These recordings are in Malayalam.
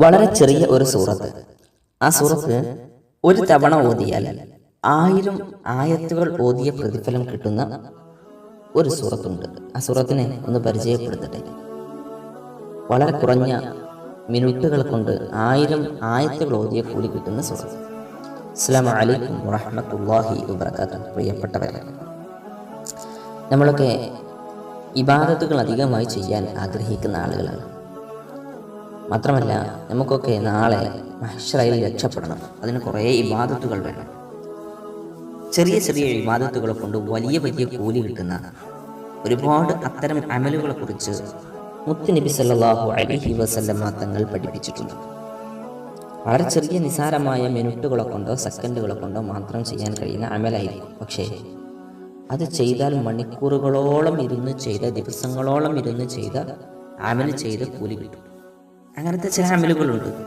വളരെ ചെറിയ ഒരു സൂറത്ത്. ആ സൂറത്ത് ഒരു തവണ ഓതിയാൽ ആയിരം ആയത്തുകൾ ഓതിയ പ്രതിഫലം കിട്ടുന്ന ഒരു സൂറത്തുണ്ട്. ആ സൂറത്തിനെ ഒന്ന് പരിചയപ്പെടുത്തട്ടെ. വളരെ കുറഞ്ഞ മിനിറ്റുകൾ കൊണ്ട് ആയിരം ആയത്തുകൾ ഓതിയ കൂടി കിട്ടുന്ന സൂറത്ത്. അസ്സാം വലൈക്കും വറഹമത്തല്ലാഹി വബർക്കാത്ത പ്രിയപ്പെട്ടവരെ നമ്മളൊക്കെ ഇബാദത്തുകൾ അധികമായി ചെയ്യാൻ ആഗ്രഹിക്കുന്ന ആളുകളാണ്. മാത്രമല്ല നമുക്കൊക്കെ നാളെ മഹ്ഷറയിൽ രക്ഷപ്പെടണം. അതിന് കുറേ ഇബാദത്തുകൾ വേണം. ചെറിയ ചെറിയ ഇബാദത്തുകളെ കൊണ്ട് വലിയ വലിയ കൂലി കിട്ടുന്ന ഒരുപാട് അത്തരം അമലുകളെ കുറിച്ച് മുത്തുനബി സല്ലല്ലാഹു അലൈഹി വസല്ലമ തങ്ങൾ പഠിപ്പിച്ചിട്ടുണ്ട്. വളരെ ചെറിയ നിസാരമായ മിനിറ്റുകളെ കൊണ്ടോ സെക്കൻഡുകളെ കൊണ്ടോ മാത്രം ചെയ്യാൻ കഴിയുന്ന അമലായിരിക്കും. പക്ഷേ അത് ചെയ്താൽ മണിക്കൂറുകളോളം ഇരുന്ന് ചെയ്ത ദിവസങ്ങളോളം ഇരുന്ന് ചെയ്ത അമൽ ചെയ്ത് കൂലി കിട്ടും. അങ്ങനത്തെ ചില അമലുകളുണ്ട്.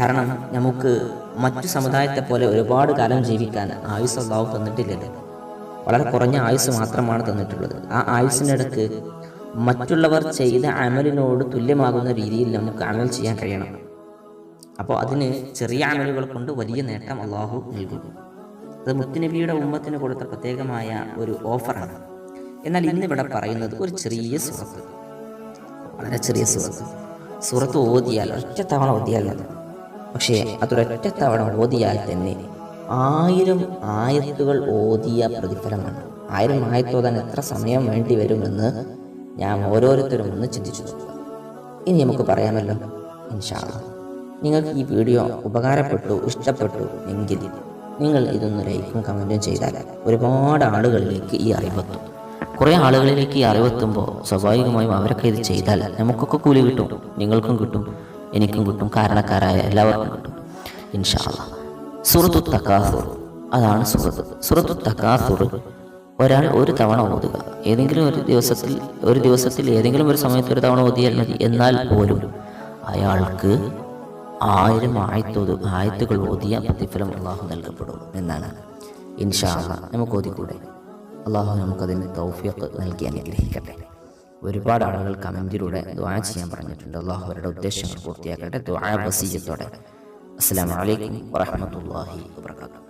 കാരണം നമുക്ക് മറ്റു സമുദായത്തെ പോലെ ഒരുപാട് കാലം ജീവിക്കാൻ ആയുസ് അള്ളാഹു തന്നിട്ടില്ലല്ലോ. വളരെ കുറഞ്ഞ ആയുസ് മാത്രമാണ് തന്നിട്ടുള്ളത്. ആ ആയുസിനിടക്ക് മറ്റുള്ളവർ ചെയ്ത അമലിനോട് തുല്യമാകുന്ന രീതിയിൽ നമുക്ക് അമൽ ചെയ്യാൻ കഴിയണം. അപ്പോൾ അതിന് ചെറിയ അമലുകൾ കൊണ്ട് വലിയ നേട്ടം അള്ളാഹു നൽകും. അത് മുത്തുനബിയുടെ ഉമ്മത്തിന് കൊടുത്ത പ്രത്യേകമായ ഒരു ഓഫറാണ്. എന്നാൽ ഇന്നിവിടെ പറയുന്നത് ഒരു ചെറിയ സുഹൃത്ത്. വളരെ ചെറിയ സുഹൃത്ത്. സുഹൃത്ത് ഓതിയാൽ ഒറ്റ തവണ ഓതിയാൽ മതി. പക്ഷേ അതൊരൊറ്റ തവണ ഓതിയാൽ തന്നെ ആയിരം ആയത്തുകൾ ഓതിയ പ്രതിഫലമാണ്. ആയിരം ആയത്തോതാൻ എത്ര സമയം വേണ്ടി വരുമെന്ന് ഞാൻ ഓരോരുത്തരും ഒന്ന് ചിന്തിച്ചു. ഇനി നമുക്ക് പറയാമല്ലോ. ഇൻഷാ അല്ലാ. നിങ്ങൾക്ക് ഈ വീഡിയോ ഉപകാരപ്പെട്ടു ഇഷ്ടപ്പെട്ടു എങ്കിൽ നിങ്ങൾ ഇതൊന്ന് ലൈക്കും കമന്റും ചെയ്താൽ ഒരുപാട് ആളുകളിലേക്ക് ഈ അറിവെത്തും കുറേ ആളുകളിലേക്ക് അറിവെത്തുമ്പോൾ സ്വാഭാവികമായും അവരൊക്കെ ഇത് ചെയ്താൽ നമുക്കൊക്കെ കൂലി കിട്ടും. നിങ്ങൾക്കും കിട്ടും. എനിക്കും കിട്ടും. കാരണക്കാരായ എല്ലാവർക്കും കിട്ടും. ഇൻഷാ സുഹൃത്തു തക്കാസുർ അതാണ് സുഹൃത്ത് സുഹൃത്തു തക്കാസുർ ഒരാൾ ഒരു തവണ ഓതുക. ഏതെങ്കിലും ഒരു ദിവസത്തിൽ ഒരു ദിവസത്തിൽ ഏതെങ്കിലും ഒരു സമയത്ത് ഒരു തവണ ഓതിയാൽ മതി. എന്നാൽ പോലും അയാൾക്ക് ആയിരം ആയത്തോത് ആയത്തുകൾ ഓതിയ പ്രതിഫലം അള്ളാഹു നൽകപ്പെടും എന്നാണ്. ഇൻഷാ നമുക്ക് ഓതിക്കൂടെ? അള്ളാഹു നമുക്കതിന് തൗഫീഖ് നൽകി അനുഗ്രഹിക്കട്ടെ. ഒരുപാട് ആളുകൾ കമന്റിലൂടെ ദ്വാ ചെയ്യാൻ പറഞ്ഞിട്ടുണ്ട്. അള്ളാഹു അവരുടെ ഉദ്ദേശങ്ങൾ പൂർത്തിയാക്കട്ടെ. ദ്വാ വസീജത്തോടെ അസ്സാം വലൈക്കും വാഹമത്തല്ലാഹി വാത്തു